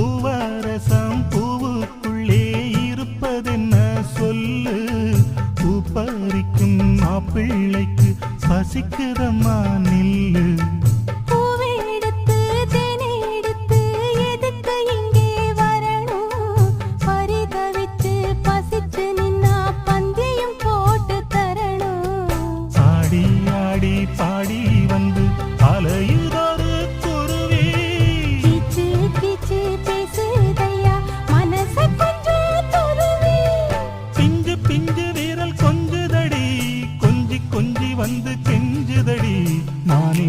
பூவரசம் பூவுக்குள்ளே இருப்பதென்ன சொல்லு? பூ பறிக்கும் மாப்பிள்ளைக்கு பசிக்குதம்மா நில்லு. வந்து கெஞ்சுதடி மானே